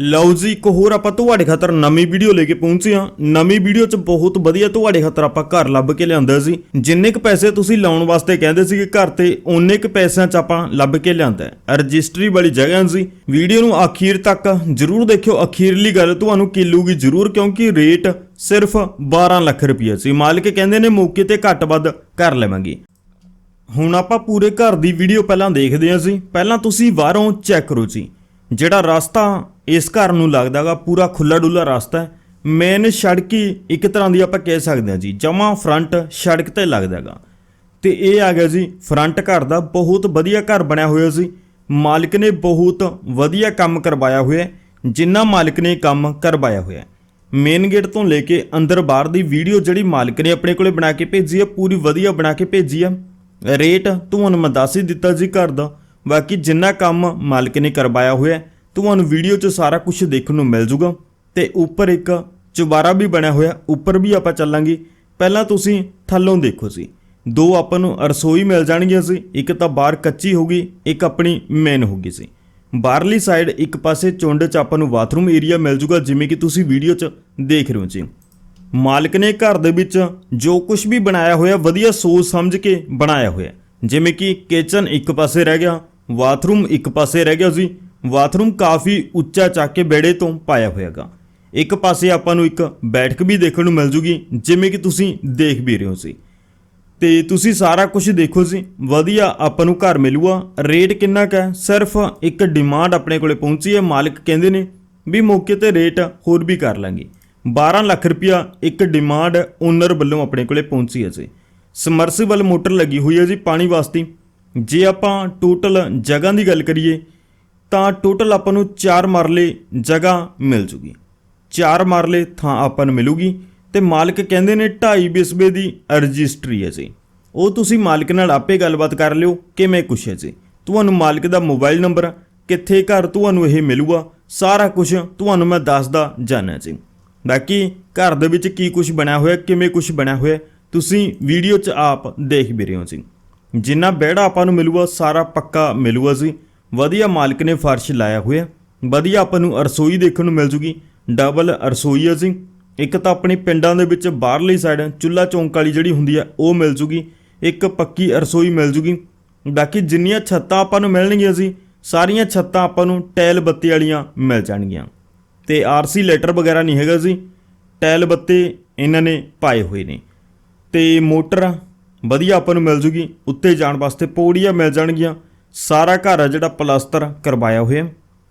ਲਓ ਜੀ, ਇੱਕ ਹੋਰ ਆਪਾਂ ਤੁਹਾਡੇ ਖਾਤਰ ਨਵੀਂ ਵੀਡੀਓ ਲੈ ਕੇ ਪਹੁੰਚੇ ਹਾਂ। ਨਵੀਂ ਵੀਡੀਓ 'ਚ ਬਹੁਤ ਵਧੀਆ ਤੁਹਾਡੇ ਖਾਤਰ ਆਪਾਂ ਘਰ ਲੱਭ ਕੇ ਲਿਆਂਦਾ ਸੀ। ਜਿੰਨੇ ਕੁ ਪੈਸੇ ਤੁਸੀਂ ਲਾਉਣ ਵਾਸਤੇ ਕਹਿੰਦੇ ਸੀਗੇ ਘਰ ਤੇ, ਓਨੇ ਕੁ ਪੈਸਿਆਂ 'ਚ ਆਪਾਂ ਲੱਭ ਕੇ ਲਿਆਂਦਾ ਰਜਿਸਟਰੀ ਵਾਲੀ ਜਗ੍ਹਾ ਸੀ। ਵੀਡੀਓ ਨੂੰ ਅਖੀਰ ਤੱਕ ਜਰੂਰ ਦੇਖਿਓ। ਅਖੀਰਲੀ ਗੱਲ ਤੁਹਾਨੂੰ ਕਿਲੂਗੀ ਜਰੂਰ, ਕਿਉਂਕਿ ਰੇਟ ਸਿਰਫ 12 ਲੱਖ ਰੁਪਏ ਸੀ। ਮਾਲਕ ਕਹਿੰਦੇ ਨੇ ਮੌਕੇ ਤੇ ਘੱਟ ਵੱਧ ਕਰ ਲਵਾਂਗੇ। ਹੁਣ ਆਪਾਂ ਪੂਰੇ ਘਰ ਦੀ ਵੀਡੀਓ ਪਹਿਲਾਂ ਦੇਖਦੇ ਹਾਂ ਜੀ। ਪਹਿਲਾਂ ਤੁਸੀਂ ਬਾਹਰੋਂ ਚੈੱਕ ਕਰੋ ਜੀ। ਜਿਹੜਾ ਰਸਤਾ ਇਸ ਘਰ ਨੂੰ ਲੱਗਦਾਗਾ ਪੂਰਾ ਖੁੱਲਾ ਡੁੱਲਾ ਰਸਤਾ ਹੈ। ਮੇਨ ਸੜਕ ਹੀ ਇੱਕ ਤਰ੍ਹਾਂ ਦੀ ਆਪਾਂ ਕਹਿ ਸਕਦੇ ਹਾਂ ਜੀ, ਜਮਾ ਫਰੰਟ ਸੜਕ ਤੇ ਲੱਗਦਾਗਾ। ਤੇ ਇਹ ਆ ਗਿਆ ਜੀ ਫਰੰਟ ਘਰ ਦਾ ਬਹੁਤ ਵਧੀਆ ਘਰ ਬਣਿਆ ਹੋਇਆ ਸੀ। ਮਾਲਕ ਨੇ ਬਹੁਤ ਵਧੀਆ ਕੰਮ ਕਰਵਾਇਆ ਹੋਇਆ ਜਿੰਨਾ ਮਾਲਕ ਨੇ ਕੰਮ ਕਰਵਾਇਆ ਹੋਇਆ ਮੇਨ ਗੇਟ ਤੋਂ ਲੈ ਕੇ ਅੰਦਰ ਬਾਹਰ ਦੀ ਵੀਡੀਓ ਜਿਹੜੀ ਮਾਲਕ ਨੇ ਆਪਣੇ ਕੋਲੇ ਬਣਾ ਕੇ ਭੇਜੀ ਹੈ, ਪੂਰੀ ਵਧੀਆ ਬਣਾ ਕੇ ਭੇਜੀ ਹੈ। ਰੇਟ ਤੁਹਾਨੂੰ ਮੈਂ ਦੱਸ ਹੀ ਦਿੱਤਾ ਜੀ ਘਰ ਦਾ। ਬਾਕੀ ਜਿੰਨਾ ਕੰਮ ਮਾਲਕ ਨੇ ਕਰਵਾਇਆ ਹੋਇਆ ਤੁਹਾਨੂੰ ਵੀਡੀਓ 'ਚ ਸਾਰਾ ਕੁਝ ਦੇਖਣ ਨੂੰ ਮਿਲ ਜੂਗਾ ਤੇ ਉੱਪਰ ਇੱਕ ਚੁਬਾਰਾ ਵੀ ਬਣਿਆ ਹੋਇਆ, ਉੱਪਰ ਵੀ ਆਪਾਂ ਚੱਲਾਂਗੇ। ਪਹਿਲਾਂ ਤੁਸੀਂ ਥੱਲੋਂ ਦੇਖੋ ਸੀ ਦੋ ਆਪਾਂ ਨੂੰ ਰਸੋਈ ਮਿਲ ਜਾਣਗੀਆਂ ਸੀ ਇੱਕ ਤਾਂ ਬਾਹਰ ਕੱਚੀ ਹੋਗੀ ਇੱਕ ਆਪਣੀ ਮੇਨ ਹੋਗੀ ਸੀ ਬਾਹਰਲੀ ਸਾਈਡ ਇੱਕ ਪਾਸੇ ਚੁੰਡ 'ਚ ਆਪਾਂ ਨੂੰ ਬਾਥਰੂਮ ਏਰੀਆ ਮਿਲ ਜੂਗਾ, ਜਿਵੇਂ ਕਿ ਤੁਸੀਂ ਵੀਡੀਓ 'ਚ ਦੇਖ ਰਹੇ ਹੋ ਜੀ। ਮਾਲਕ ਨੇ ਘਰ ਦੇ ਵਿੱਚ ਜੋ ਕੁਝ ਵੀ ਬਣਾਇਆ ਹੋਇਆ, ਵਧੀਆ ਸੋਚ ਸਮਝ ਕੇ ਬਣਾਇਆ ਹੋਇਆ। ਜਿਵੇਂ ਕਿ ਕਿਚਨ ਇੱਕ ਪਾਸੇ ਰਹਿ ਗਿਆ ਬਾਥਰੂਮ ਇੱਕ ਪਾਸੇ ਰਹਿ ਗਿਆ ਸੀ ਬਾਥਰੂਮ ਕਾਫੀ ਉੱਚਾ ਚੱਕ ਕੇ ਬੇੜੇ ਤੋਂ ਪਾਇਆ ਹੋਇਆਗਾ। ਇੱਕ ਪਾਸੇ ਆਪਾਂ ਨੂੰ ਇੱਕ ਬੈਠਕ ਵੀ ਦੇਖਣ ਨੂੰ ਮਿਲ ਜੂਗੀ, ਜਿਵੇਂ ਕਿ ਤੁਸੀਂ ਦੇਖ ਵੀ ਰਹੇ ਹੋ ਸੀ। ਤੇ ਤੁਸੀਂ ਸਾਰਾ ਕੁਝ ਦੇਖੋ ਸੀ। ਵਧੀਆ ਆਪਾਂ ਨੂੰ ਘਰ ਮਿਲੂਗਾ ਰੇਟ ਕਿੰਨਾ ਕੁ ਹੈ? ਸਿਰਫ ਇੱਕ ਡਿਮਾਂਡ ਆਪਣੇ ਕੋਲੇ ਪਹੁੰਚੀ ਹੈ। ਮਾਲਕ ਕਹਿੰਦੇ ਨੇ ਵੀ ਮੌਕੇ ਤੇ ਰੇਟ ਹੋਰ ਵੀ ਕਰ ਲਾਂਗੇ। 12 ਲੱਖ ਰੁਪਇਆ ਇੱਕ ਡਿਮਾਂਡ ਓਨਰ ਵੱਲੋਂ ਆਪਣੇ ਕੋਲੇ ਪਹੁੰਚੀ ਹੈ ਜੀ। ਸਮਰਸੀਬਲ ਮੋਟਰ ਲੱਗੀ ਹੋਈ ਹੈ ਜੀ ਪਾਣੀ ਵਾਸਤੇ। ਜੇ ਆਪਾਂ ਟੋਟਲ ਜਗ੍ਹਾ ਦੀ ਗੱਲ ਕਰੀਏ ਤਾਂ ਟੋਟਲ ਆਪਾਂ ਨੂੰ 4 ਮਰਲੇ ਜਗ੍ਹਾ ਮਿਲ ਜੂਗੀ। 4 ਮਰਲੇ ਥਾਂ ਆਪਾਂ ਨੂੰ ਮਿਲੂਗੀ ਤੇ ਮਾਲਕ ਕਹਿੰਦੇ ਨੇ 2.5 ਬਿਸਬੇ ਦੀ ਰਜਿਸਟਰੀ ਹੈ ਜੀ। ਉਹ ਤੁਸੀਂ ਮਾਲਕ ਨਾਲ ਆਪੇ ਗੱਲਬਾਤ ਕਰ ਲਿਓ, ਕਿਵੇਂ ਕੁਛ ਹੈ ਜੀ। ਤੁਹਾਨੂੰ ਮਾਲਕ ਦਾ ਮੋਬਾਈਲ ਨੰਬਰ, ਕਿੱਥੇ ਘਰ ਤੁਹਾਨੂੰ ਇਹ ਮਿਲੂਗਾ, ਸਾਰਾ ਕੁਝ ਤੁਹਾਨੂੰ ਮੈਂ ਦੱਸਦਾ ਜਾਣਾ ਜੀ। ਬਾਕੀ ਘਰ ਦੇ ਵਿੱਚ ਕੀ ਕੁਝ ਬਣਿਆ ਹੋਇਆ, ਕਿਵੇਂ ਕੁਝ ਬਣਿਆ ਹੋਇਆ, ਤੁਸੀਂ ਵੀਡੀਓ 'ਚ ਆਪ ਦੇਖ ਵੀ ਰਹੇ ਹੋ ਜੀ। ਜਿੰਨਾ ਬੈੜਾ ਆਪਾਂ ਨੂੰ ਮਿਲੂਗਾ, ਸਾਰਾ ਪੱਕਾ ਮਿਲੂਗਾ ਜੀ। ਵਧੀਆ ਮਾਲਕ ਨੇ ਫਰਸ਼ ਲਾਇਆ ਹੋਇਆ। ਵਧੀਆ ਆਪਾਂ ਨੂੰ ਰਸੋਈ ਦੇਖਣ ਨੂੰ ਮਿਲ ਜੂਗੀ। ਡਬਲ ਰਸੋਈ ਹੈ ਜੀ। ਇੱਕ ਤਾਂ ਆਪਣੇ ਪਿੰਡਾਂ ਦੇ ਵਿੱਚ ਬਾਹਰਲੀ ਸਾਈਡ ਚੁੱਲਾ ਚੌਂਕ ਵਾਲੀ ਜਿਹੜੀ ਹੁੰਦੀ ਹੈ ਉਹ ਮਿਲ ਜੂਗੀ। ਇੱਕ ਪੱਕੀ ਰਸੋਈ ਮਿਲ ਜੂਗੀ। ਬਾਕੀ ਜਿੰਨੀਆਂ ਛੱਤਾਂ ਆਪਾਂ ਨੂੰ ਮਿਲਣਗੀਆਂ ਜੀ, ਸਾਰੀਆਂ ਛੱਤਾਂ ਆਪਾਂ ਨੂੰ ਟੈਲ ਬੱਤੀ ਵਾਲੀਆਂ ਮਿਲ ਜਾਣਗੀਆਂ। ਤੇ ਆਰਸੀ ਲੈਟਰ ਵਗੈਰਾ ਨਹੀਂ ਹੈਗਾ ਜੀ। ਟੈਲ ਬੱਤੇ ਇਹਨਾਂ ਨੇ ਪਾਏ ਹੋਏ ਨੇ। ਤੇ ਮੋਟਰ ਵਧੀਆ ਆਪਾਂ ਨੂੰ ਮਿਲ ਜੂਗੀ। ਉੱਤੇ ਜਾਣ ਵਾਸਤੇ ਪੌੜੀਆਂ ਮਿਲ ਜਾਣਗੀਆਂ। ਸਾਰਾ ਘਰ ਆ ਜਿਹੜਾ ਪਲਾਸਟਰ ਕਰਵਾਇਆ ਹੋਇਆ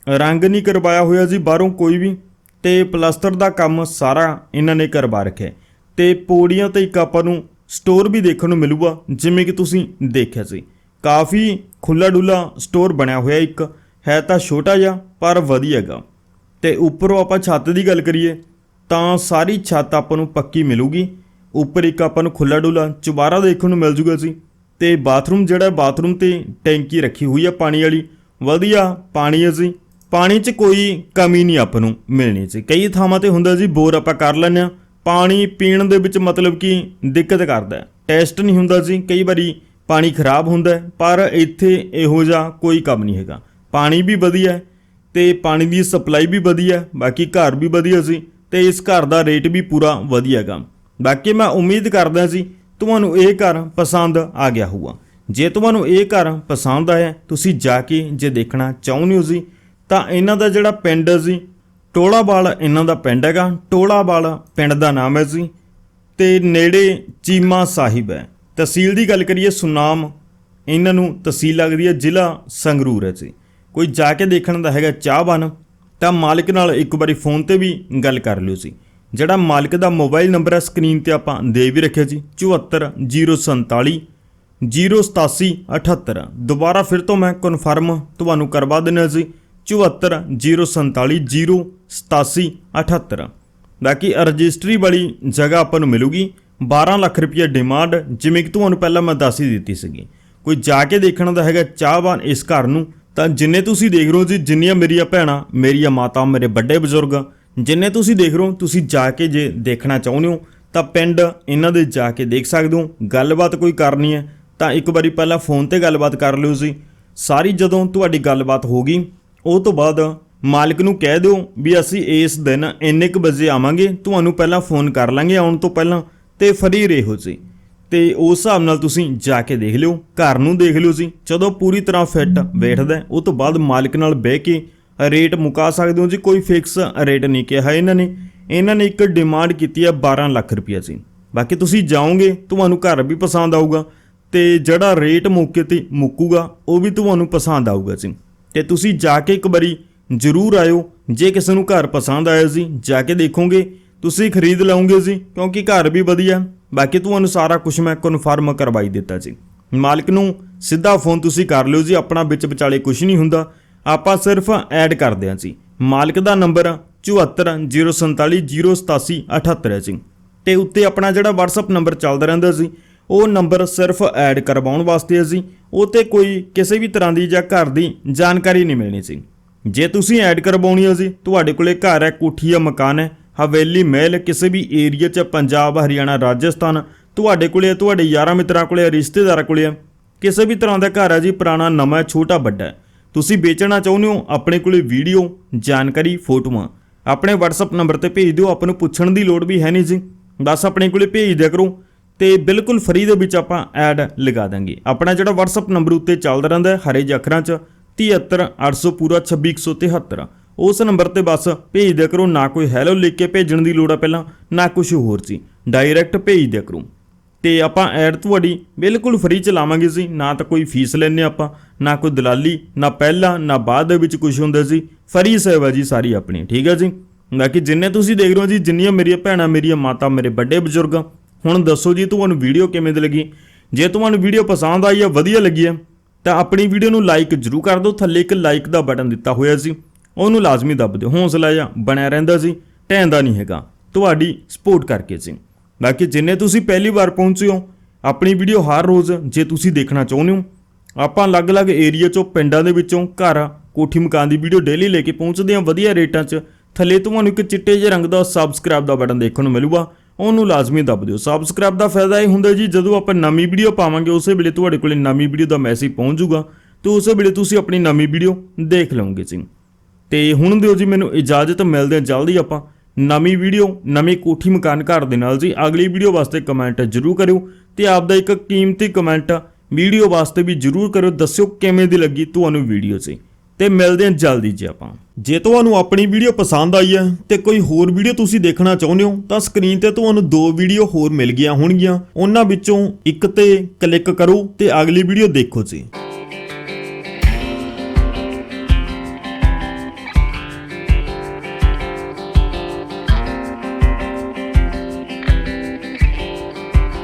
ਰੰਗ ਨਹੀਂ ਕਰਵਾਇਆ ਹੋਇਆ ਜੀ, ਬਾਹਰੋਂ ਕੋਈ ਵੀ। ਤੇ ਪਲਾਸਟਰ ਦਾ ਕੰਮ ਸਾਰਾ ਇਹਨਾਂ ਨੇ ਕਰਵਾ ਰੱਖਿਆ ਹੈ। ਤੇ ਪੌੜੀਆਂ ਤੇ ਇੱਕ ਆਪਾਂ ਨੂੰ ਸਟੋਰ ਵੀ ਦੇਖਣ ਨੂੰ ਮਿਲੂਗਾ, ਜਿਵੇਂ ਕਿ ਤੁਸੀਂ ਦੇਖਿਆ ਸੀ। ਕਾਫੀ ਖੁੱਲਾ ਡੁੱਲਾ ਸਟੋਰ ਬਣਿਆ ਹੋਇਆ ਇੱਕ। ਹੈ ਤਾਂ ਛੋਟਾ ਜਿਹਾ, ਪਰ ਵਧੀਆ ਹੈਗਾ। ਤੇ ਉੱਪਰੋਂ ਆਪਾਂ ਛੱਤ ਦੀ ਗੱਲ ਕਰੀਏ, ਤਾਂ ਸਾਰੀ ਛੱਤ ਆਪਾਂ ਨੂੰ ਪੱਕੀ ਮਿਲੂਗੀ। ਉੱਪਰ ਇੱਕ ਆਪਾਂ ਨੂੰ ਖੁੱਲਾ ਡੁੱਲਾ ਚੁਬਾਰਾ ਦੇਖਣ ਨੂੰ ਮਿਲ ਜੂਗਾ ਸੀ ਤੇ ਬਾਥਰੂਮ ਜਿਹੜਾ, ਬਾਥਰੂਮ ਤੇ ਟੈਂਕੀ ਰੱਖੀ ਹੋਈ ਆ ਪਾਣੀ ਵਾਲੀ। ਵਧੀਆ ਪਾਣੀ ਹੈ ਜੀ। ਪਾਣੀ 'ਚ ਕੋਈ ਕਮੀ ਨਹੀਂ ਆਪਾਂ ਨੂੰ ਮਿਲਣੀ ਸੀ ਕਈ ਥਾਵਾਂ ਤੇ ਹੁੰਦਾ ਜੀ, ਬੋਰ ਆਪਾਂ ਕਰ ਲੈਂਦੇ ਆ ਪਾਣੀ ਪੀਣ ਦੇ ਵਿੱਚ ਮਤਲਬ ਕਿ ਦਿੱਕਤ ਕਰਦਾ ਟੈਸਟ ਨਹੀਂ ਹੁੰਦਾ ਜੀ। ਕਈ ਵਾਰੀ ਪਾਣੀ ਖਰਾਬ ਹੁੰਦਾ ਪਰ ਇੱਥੇ ਇਹੋ ਜਿਹਾ ਕੋਈ ਕੰਮ ਨਹੀਂ ਹੈਗਾ। ਪਾਣੀ ਵੀ ਵਧੀਆ ਹੈ ਤੇ ਪਾਣੀ ਦੀ ਸਪਲਾਈ ਵੀ ਵਧੀਆ ਬਾਕੀ ਘਰ ਵੀ ਵਧੀਆ ਸੀ ਤੇ ਇਸ ਘਰ ਦਾ ਰੇਟ ਵੀ ਪੂਰਾ ਵਧੀਆ ਹੈਗਾ। ਬਾਕੀ ਮੈਂ ਉਮੀਦ ਕਰਦਾ ਸੀ ਤੁਹਾਨੂੰ ਇਹ ਘਰ ਪਸੰਦ ਆ ਗਿਆ ਹੋਊਗਾ। ਜੇ ਤੁਹਾਨੂੰ ਇਹ ਘਰ ਪਸੰਦ ਆਇਆ, ਤੁਸੀਂ ਜਾ ਕੇ ਜੇ ਦੇਖਣਾ ਚਾਹੁੰਦੇ ਹੋ ਜੀ, ਤਾਂ ਇਹਨਾਂ ਦਾ ਜਿਹੜਾ ਪਿੰਡ ਹੈ ਜੀ, ਟੋਲਾਵਾਲ ਇਹਨਾਂ ਦਾ ਪਿੰਡ ਹੈਗਾ। ਟੋਲਾਵਾਲ ਪਿੰਡ ਦਾ ਨਾਮ ਹੈ ਜੀ ਤੇ ਨੇੜੇ ਚੀਮਾ ਸਾਹਿਬ ਹੈ। ਤਹਿਸੀਲ ਦੀ ਗੱਲ ਕਰੀਏ, ਸੁਨਾਮ ਇਹਨਾਂ ਨੂੰ ਤਹਿਸੀਲ ਲੱਗਦੀ ਹੈ, ਜ਼ਿਲ੍ਹਾ ਸੰਗਰੂਰ ਹੈ ਜੀ। ਕੋਈ ਜਾ ਕੇ ਦੇਖਣ ਦਾ ਹੈਗਾ ਚਾਹਵਾਨ, ਤਾਂ ਮਾਲਕ ਨਾਲ ਇੱਕ ਵਾਰੀ ਫੋਨ ਤੇ ਵੀ ਗੱਲ ਕਰ ਲਿਓ ਜੀ। ਜਿਹੜਾ ਮਾਲਕ ਦਾ ਮੋਬਾਈਲ ਨੰਬਰ ਹੈ ਸਕਰੀਨ ਤੇ ਆਪਾਂ ਦੇ ਵੀ ਰੱਖਿਆ ਜੀ 74047 08778 ਦੁਬਾਰਾ ਫਿਰ ਤੋਂ ਮੈਂ ਕਨਫਰਮ ਤੁਹਾਨੂੰ ਕਰਵਾ ਦਿੰਦਾ ਜੀ 74047 ਬਾਕੀ ਰਜਿਸਟਰੀ ਵਾਲੀ ਜਗ੍ਹਾ ਆਪਾਂ ਨੂੰ ਮਿਲੂਗੀ 12 ਲੱਖ ਰੁਪਏ ਡਿਮਾਂਡ ਜਿਵੇਂ ਕਿ ਤੁਹਾਨੂੰ ਪਹਿਲਾਂ ਮੈਂ ਦੱਸ ਹੀ ਦਿੱਤੀ ਸੀਗੀ। ਕੋਈ ਜਾ ਕੇ ਦੇਖਣ ਦਾ ਹੈਗਾ ਚਾਹਵਾਨ ਇਸ ਘਰ ਨੂੰ, ਤਾਂ ਜਿੰਨੇ ਤੁਸੀਂ ਦੇਖ ਰਹੇ ਹੋ ਜੀ, ਜਿੰਨੀਆਂ ਮੇਰੀਆਂ ਭੈਣਾਂ, ਮੇਰੀਆਂ ਮਾਤਾ ਮੇਰੇ ਵੱਡੇ ਬਜ਼ੁਰਗ ਜਿੰਨੇ ਤੁਸੀਂ ਦੇਖ ਰਹੇ ਹੋ ਤੁਸੀਂ ਜਾ ਕੇ ਜੇ ਦੇਖਣਾ ਚਾਹੁੰਦੇ ਹੋ ਤਾਂ ਪਿੰਡ ਇਹਨਾਂ ਦੇ ਜਾ ਕੇ ਦੇਖ ਸਕਦੇ ਹੋ। ਗੱਲਬਾਤ ਕੋਈ ਕਰਨੀ ਹੈ ਤਾਂ ਇੱਕ ਵਾਰੀ ਪਹਿਲਾਂ ਫੋਨ ਤੇ ਗੱਲਬਾਤ ਕਰ ਲਿਓ ਜੀ। ਸਾਰੀ ਜਦੋਂ ਤੁਹਾਡੀ ਗੱਲਬਾਤ ਹੋ ਗਈ ਉਹ ਤੋਂ ਬਾਅਦ ਮਾਲਕ ਨੂੰ ਕਹਿ ਦਿਓ ਵੀ ਅਸੀਂ ਇਸ ਦਿਨ ਇੰਨੇ ਕੁ ਵਜੇ ਆਵਾਂਗੇ ਤੁਹਾਨੂੰ ਪਹਿਲਾਂ ਫੋਨ ਕਰ ਲਾਂਗੇ ਆਉਣ ਤੋਂ ਪਹਿਲਾਂ ਤੇ ਫਰੀ ਰਹੋ ਜੀ। ਤੇ ਉਸ ਹਿਸਾਬ ਨਾਲ ਤੁਸੀਂ ਜਾ ਕੇ ਦੇਖ ਲਿਓ ਘਰ ਨੂੰ ਦੇਖ ਲਿਓ ਜੀ। ਜਦੋਂ ਪੂਰੀ ਤਰ੍ਹਾਂ ਫਿੱਟ ਬੈਠਦਾ ਹੈ, ਉਹ ਤੋਂ ਬਾਅਦ ਮਾਲਕ ਨਾਲ ਬਹਿ ਕੇ ਰੇਟ ਮੁਕਾ ਸਕਦੇ ਹੋ ਜੀ, ਕੋਈ ਫਿਕਸ ਰੇਟ ਨਹੀਂ ਕਿਹਾ ਇਹਨਾਂ ਨੇ। ਇਹਨਾਂ ਨੇ ਇੱਕ ਡਿਮਾਂਡ ਕੀਤੀ ਹੈ 12 ਲੱਖ ਰੁਪਈਆ ਜੀ। ਬਾਕੀ ਤੁਸੀਂ ਜਾਓਗੇ, ਤੁਹਾਨੂੰ ਘਰ ਵੀ ਪਸੰਦ ਆਊਗਾ ਤੇ ਜਿਹੜਾ ਰੇਟ ਮੌਕੇ ਤੇ ਮੁੱਕੂਗਾ, ਉਹ ਵੀ ਤੁਹਾਨੂੰ ਪਸੰਦ ਆਊਗਾ ਜੀ। ਤੇ ਤੁਸੀਂ ਜਾ ਕੇ ਇੱਕ ਵਾਰੀ ਜ਼ਰੂਰ ਆਇਓ, ਜੇ ਕਿਸੇ ਨੂੰ ਘਰ ਪਸੰਦ ਆਇਆ ਜੀ, ਜਾ ਕੇ ਦੇਖੋਗੇ, ਤੁਸੀਂ ਖਰੀਦ ਲਓਗੇ ਜੀ, ਕਿਉਂਕਿ ਘਰ ਵੀ ਵਧੀਆ। ਬਾਕੀ ਤੁਹਾਨੂੰ ਸਾਰਾ ਕੁਝ ਮੈਂ ਕਨਫਰਮ ਕਰਵਾਈ ਦਿੱਤਾ ਜੀ। ਮਾਲਕ ਨੂੰ ਸਿੱਧਾ ਫੋਨ ਤੁਸੀਂ ਕਰ ਲਿਓ ਜੀ, ਆਪਣਾ ਵਿੱਚ ਵਿਚਾਲੇ ਕੁਝ ਨਹੀਂ ਹੁੰਦਾ। ਆਪਾਂ ਸਿਰਫ ਐਡ ਕਰਦੇ ਹਾਂ ਜੀ। ਮਾਲਕ ਦਾ ਨੰਬਰ 7404708778 ਹੈ ਜੀ। ਤੇ ਉੱਤੇ ਆਪਣਾ ਜਿਹੜਾ WhatsApp ਨੰਬਰ ਚੱਲਦਾ ਰਹਿੰਦਾ ਸੀ ਉਹ ਨੰਬਰ ਸਿਰਫ ਐਡ ਕਰਵਾਉਣ ਵਾਸਤੇ ਹੈ ਜੀ। ਉਹ ਤੇ ਕੋਈ ਕਿਸੇ ਵੀ ਤਰ੍ਹਾਂ ਦੀ ਜਾਂ ਘਰ ਦੀ ਜਾਣਕਾਰੀ ਨਹੀਂ ਮਿਲਣੀ ਸੀ ਜੇ ਤੁਸੀਂ ਐਡ ਕਰਵਾਉਣੀ ਹੈ ਜੀ ਤੁਹਾਡੇ ਕੋਲੇ ਘਰ ਹੈ ਕੋਠੀ ਹੈ ਮਕਾਨ ਹੈ ਹਵੇਲੀ ਮਹਿਲ ਕਿਸੇ ਵੀ ਏਰੀਆ 'ਚ ਪੰਜਾਬ ਹਰਿਆਣਾ ਰਾਜਸਥਾਨ ਤੁਹਾਡੇ ਕੋਲੇ ਹੈ, ਤੁਹਾਡੇ ਯਾਰਾਂ ਮਿੱਤਰਾਂ ਕੋਲੇ ਹੈ, ਰਿਸ਼ਤੇਦਾਰਾਂ ਕੋਲੇ ਹੈ, ਕਿਸੇ ਵੀ ਤਰ੍ਹਾਂ ਦਾ ਘਰ ਹੈ ਜੀ ਪੁਰਾਣਾ ਨਵਾਂ ਛੋਟਾ ਵੱਡਾ ਤੁਸੀਂ ਵੇਚਣਾ ਚਾਹੁੰਦੇ ਹੋ, ਆਪਣੇ ਕੋਲੇ ਵੀਡੀਓ ਜਾਣਕਾਰੀ, ਫੋਟੋਆਂ। ਆਪਣੇ WhatsApp ਨੰਬਰ ਤੇ ਭੇਜ ਦਿਓ, ਆਪਾਂ ਨੂੰ ਪੁੱਛਣ ਦੀ ਲੋੜ ਵੀ ਹੈ ਨਹੀਂ ਜੀ। ਬਸ ਆਪਣੇ ਕੋਲੇ ਭੇਜ ਦਿਆ ਕਰੋ ਤੇ ਬਿਲਕੁਲ ਫ੍ਰੀ ਦੇ ਵਿੱਚ ਆਪਾਂ ਐਡ ਲਗਾ ਦਾਂਗੇ। ਆਪਣਾ ਜਿਹੜਾ WhatsApp ਨੰਬਰ ਉੱਤੇ ਚੱਲਦਾ ਰਹਿੰਦਾ ਹਰੇ ਜਿਹੇ ਅੱਖਰਾਂ 'ਚ 73800 ਪੂਰਾ 26173 ਉਸ ਨੰਬਰ ਤੇ ਬਸ ਭੇਜ ਦਿਆ ਕਰੋ, ਨਾ ਕੋਈ ਹੈਲੋ ਲਿਖ ਕੇ ਭੇਜਣ ਦੀ ਲੋੜ ਆ ਪਹਿਲਾਂ, ਨਾ ਕੁਝ ਹੋਰ ਜੀ। ਡਾਇਰੈਕਟ ਭੇਜ ਦਿਆ ਕਰੋ। ਤੇ ਆਪਾਂ ਐਡ ਤੁਹਾਡੀ ਬਿਲਕੁਲ ਫ੍ਰੀ ਚਲਾਵਾਂਗੇ ਜੀ। ਨਾ ਤਾਂ ਕੋਈ ਫੀਸ ਲੈਣੇ ਆਪਾਂ, ਨਾ ਕੋਈ ਦਲਾਲੀ, ਨਾ ਪਹਿਲਾਂ, ਨਾ ਬਾਅਦ ਦੇ ਵਿੱਚ ਕੁਝ ਹੁੰਦਾ ਜੀ। ਫਰੀ ਸੇਵਾ ਜੀ ਸਾਰੀ ਆਪਣੀ, ਠੀਕ ਹੈ ਜੀ? ਬਾਕੀ ਜਿੰਨੇ ਤੁਸੀਂ ਦੇਖ ਰਹੇ ਹੋ ਜੀ, ਜਿੰਨੀਆਂ ਮੇਰੀਆਂ ਭੈਣਾਂ, ਮੇਰੀਆਂ ਮਾਤਾ, ਮੇਰੇ ਵੱਡੇ ਬਜ਼ੁਰਗ, ਹੁਣ ਦੱਸੋ ਜੀ, ਤੁਹਾਨੂੰ ਵੀਡੀਓ ਕਿਵੇਂ ਦੀ ਲੱਗੀ? ਜੇ ਤੁਹਾਨੂੰ ਵੀਡੀਓ ਪਸੰਦ ਆਈ ਹੈ ਵਧੀਆ ਲੱਗੀ ਹੈ ਤਾਂ ਆਪਣੀ ਵੀਡੀਓ ਨੂੰ ਲਾਈਕ ਜਰੂਰ ਕਰ ਦਿਓ। ਥੱਲੇ ਇੱਕ ਲਾਈਕ ਦਾ ਬਟਨ ਦਿੱਤਾ ਹੋਇਆ ਸੀ ਉਹਨੂੰ ਲਾਜ਼ਮੀ ਦੱਬ ਦਿਓ। ਹੌਸਲਾ ਜਿਹਾ ਬਣਿਆ ਰਹਿੰਦਾ ਸੀ ਢਹਿੰਦਾ ਨਹੀਂ ਹੈਗਾ। ਤੁਹਾਡੀ ਸਪੋਰਟ ਕਰਕੇ ਸੀ ਬਾਕੀ ਜਿੰਨੇ ਤੁਸੀਂ ਪਹਿਲੀ ਵਾਰ ਪਹੁੰਚੇ ਹੋ, ਆਪਣੀ ਵੀਡੀਓ ਹਰ ਰੋਜ਼ ਜੇ ਤੁਸੀਂ ਦੇਖਣਾ ਚਾਹੁੰਦੇ ਹੋ। ਆਪਾਂ ਅਲੱਗ-ਅਲੱਗ ਏਰੀਆ ਚੋਂ, ਪਿੰਡਾਂ ਦੇ ਵਿੱਚੋਂ, ਘਰ, ਕੋਠੀ ਮਕਾਨ ਦੀ ਵੀਡੀਓ ਡੇਲੀ ਲੈ ਕੇ ਪਹੁੰਚਦੇ ਹਾਂ। ਵਧੀਆ ਰੇਟਾਂ 'ਚ ਥੱਲੇ ਤੁਹਾਨੂੰ ਇੱਕ ਚਿੱਟੇ ਜਿਹੇ ਰੰਗ ਦਾ ਸਬਸਕ੍ਰਾਈਬ ਦਾ ਬਟਨ ਦੇਖਣ ਨੂੰ ਮਿਲੂਗਾ। ਉਹਨੂੰ ਲਾਜ਼ਮੀ ਦੱਬ ਦਿਓ। ਸਬਸਕ੍ਰਾਈਬ ਦਾ ਫਾਇਦਾ ਇਹ ਹੁੰਦਾ ਜੀ, ਜਦੋਂ ਆਪਾਂ ਨਵੀਂ ਵੀਡੀਓ ਪਾਵਾਂਗੇ, ਉਸੇ ਵੇਲੇ ਤੁਹਾਡੇ ਕੋਲੇ ਨਵੀਂ ਵੀਡੀਓ ਦਾ ਮੈਸੇਜ ਪਹੁੰਚ ਜਾਊਗਾ। ਤੇ ਉਸੇ ਵੇਲੇ ਤੁਸੀਂ ਆਪਣੀ ਨਵੀਂ ਵੀਡੀਓ ਦੇਖ ਲਓਗੇ ਜੀ। ਤੇ ਹੁਣ ਦਿਓ ਜੀ, ਮੈਨੂੰ ਇਜਾਜ਼ਤ, ਮਿਲਦੇ ਹਾਂ ਜਲਦੀ ਆਪਾਂ। ਨਵੀਂ ਵੀਡੀਓ, ਨਵੀਂ ਕੋਠੀ ਮਕਾਨ ਘਰ ਦੇ ਨਾਲ ਜੀ। ਅਗਲੀ ਵੀਡੀਓ ਵਾਸਤੇ ਕਮੈਂਟ ਜ਼ਰੂਰ ਕਰਿਓ ਤੇ ਆਪਦਾ ਇੱਕ ਕੀਮਤੀ ਕਮੈਂਟ ਵੀਡੀਓ ਵਾਸਤੇ ਵੀ ਜ਼ਰੂਰ ਕਰਿਓ। ਦੱਸਿਓ ਕਿਵੇਂ ਦੀ ਲੱਗੀ ਤੁਹਾਨੂੰ ਵੀਡੀਓ ਜੀ। ਤੇ ਮਿਲਦੇ ਹਾਂ ਜਲਦੀ ਜੀ ਆਪਾਂ। ਜੇ ਤੁਹਾਨੂੰ ਆਪਣੀ ਵੀਡੀਓ ਪਸੰਦ ਆਈ ਹੈ ਤੇ ਕੋਈ ਹੋਰ ਵੀਡੀਓ ਤੁਸੀਂ ਦੇਖਣਾ ਚਾਹੁੰਦੇ ਹੋ, ਤਾਂ ਸਕਰੀਨ ਤੇ ਤੁਹਾਨੂੰ ਦੋ ਵੀਡੀਓ ਹੋਰ ਮਿਲ ਗਈਆਂ ਹੋਣਗੀਆਂ। ਉਹਨਾਂ ਵਿੱਚੋਂ ਇੱਕ ਤੇ ਕਲਿੱਕ ਕਰੋ ਤੇ ਅਗਲੀ ਵੀਡੀਓ ਦੇਖੋ ਜੀ।